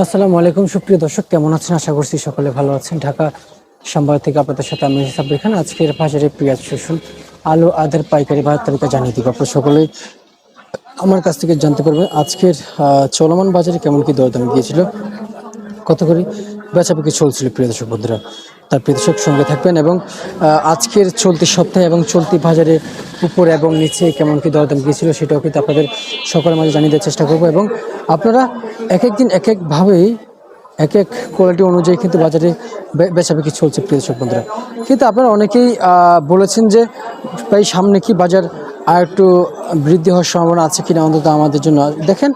আসসালামু আলাইকুম। সুপ্রিয় দর্শক, কেমন আছেন? আশা করছি সকলে ভালো আছেন। ঢাকা সম্বাদ থেকে আপনাদের সাথে আমি সাব্বির খান। আজকের বাজারে পেঁয়াজ রসুন, আলু, আদার পাইকারি বাজার তালিকা জানিয়ে দিব আপনারা সকলেই। আমার কাছ থেকে জানতে পারবেন আজকের চলমান বাজারে কেমন কি দরদাম গিয়েছিল। কত করে বেচাবেচি চলছিল প্রিয় দর্শক বন্ধুরা, তার প্রিয় দর্শক সঙ্গে থাকবেন এবং আজকের চলতি সপ্তাহে এবং চলতি বাজারে উপর এবং নিচে কেমন কি দরদাম গিয়েছিল সেটাও কিন্তু আপনাদের সকলের মাঝে জানিয়ে দেওয়ার চেষ্টা করব এবং আপনারা এক এক দিন এক একভাবেই এক এক কোয়ালিটি অনুযায়ী কিন্তু বাজারে বে- বেচাবেচি চলছে প্রিয় দর্শক বন্ধুরা। কিন্তু আপনারা অনেকেই বলেছেন যে প্রায় সামনে কি বাজার আর একটু বৃদ্ধি হওয়ার সম্ভাবনা আছে কিনা অন্তত আমাদের জন্য। দেখেন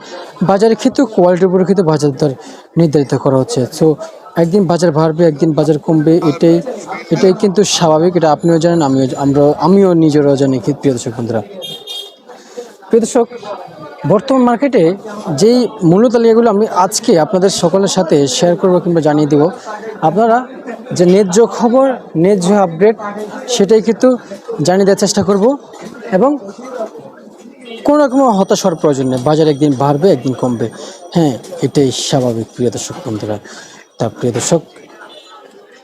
বাজারের ক্ষেত্রে কোয়ালিটির উপরে কিন্তু বাজার দর নির্ধারিত করা হচ্ছে। সো একদিন বাজার বাড়বে, একদিন বাজার কমবে, এটাই এটাই কিন্তু স্বাভাবিক। এটা আপনিও জানেন, আমিও, আমরা, আমিও নিজেরও জানি প্রিয় দর্শক বন্ধুরা। প্রিয় দর্শক, বর্তমান মার্কেটে যেই মূল্য তালিকাগুলো আমি আজকে আপনাদের সকলের সাথে শেয়ার করব কিংবা জানিয়ে দেব, আপনারা যে ন্যায্য খবর, ন্যায্য আপডেট সেটাই কিন্তু জানিয়ে দেওয়ার চেষ্টা করব। এবং কোনো রকম হতাশার প্রয়োজন নেই। বাজার একদিন বাড়বে, একদিন কমবে। হ্যাঁ এটাই স্বাভাবিক প্রিয় দর্শক বন্ধুরা। তা প্রিয় দর্শক,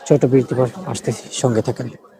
ছোট বিরতি আসতে সঙ্গে থাকেন।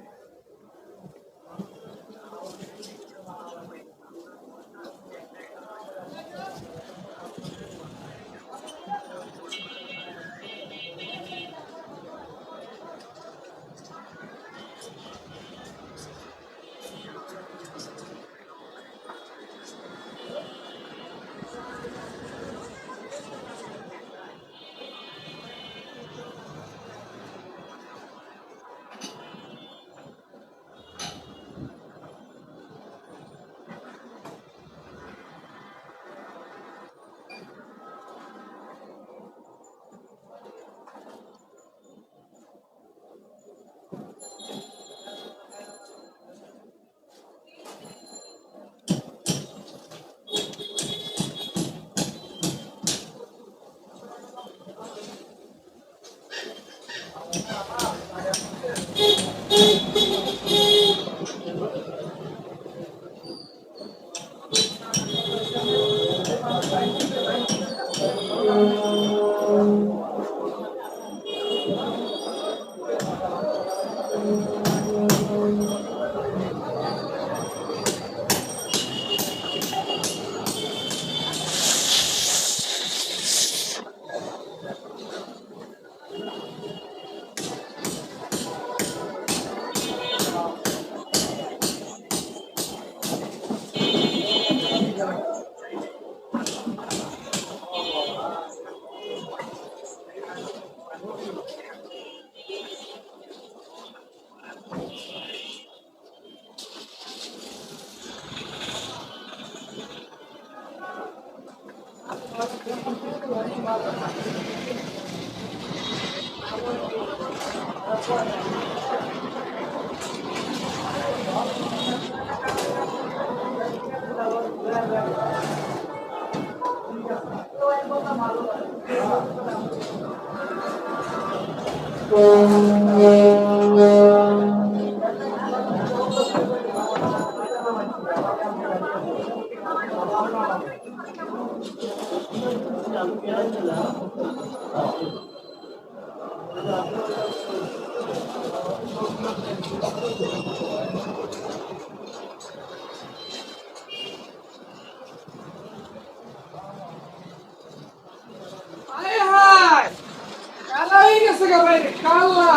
我我我我我我我我我我我我 হবে ইনশাআল্লাহ।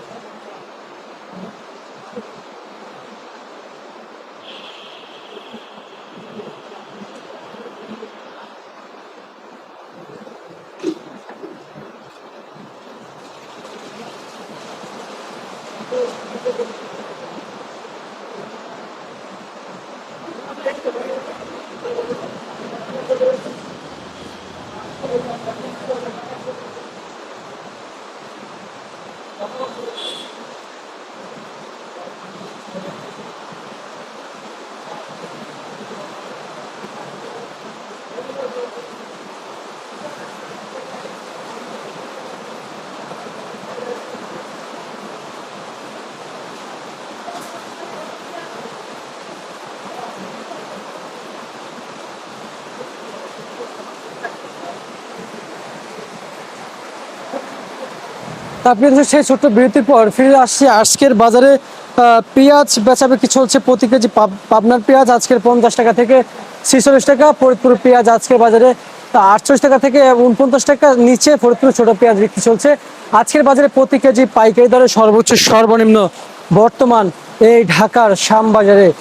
হচ্ছে সেই ছোট্ট বিরতির পর ফিরে আসছি আজকের বাজারে। পেঁয়াজ পেঁয়াজ বেচাবেচি চলছে প্রতি কেজি পাব- পাবনার পেঁয়াজ আজকের পঞ্চাশ টাকা থেকে ছেচল্লিশ টাকা, ফরিদপুর পেঁয়াজ আজকের বাজারে আটচল্লিশ টাকা থেকে উনপঞ্চাশ টাকা, নিচে ফরিদপুর ছোট পেঁয়াজ বিক্রি চলছে। আজকের বাজারে প্রতি কেজি পাইকারি দরে সর্বোচ্চ সর্বনিম্ন বর্তমান এই ঢাকার শ্যামবাজারে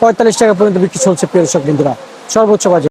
পঁয়তাল্লিশ টাকা পর্যন্ত বিক্রি চলছে, প্রিয় দর্শক বিন্দুরা। সর্বোচ্চ বাজার।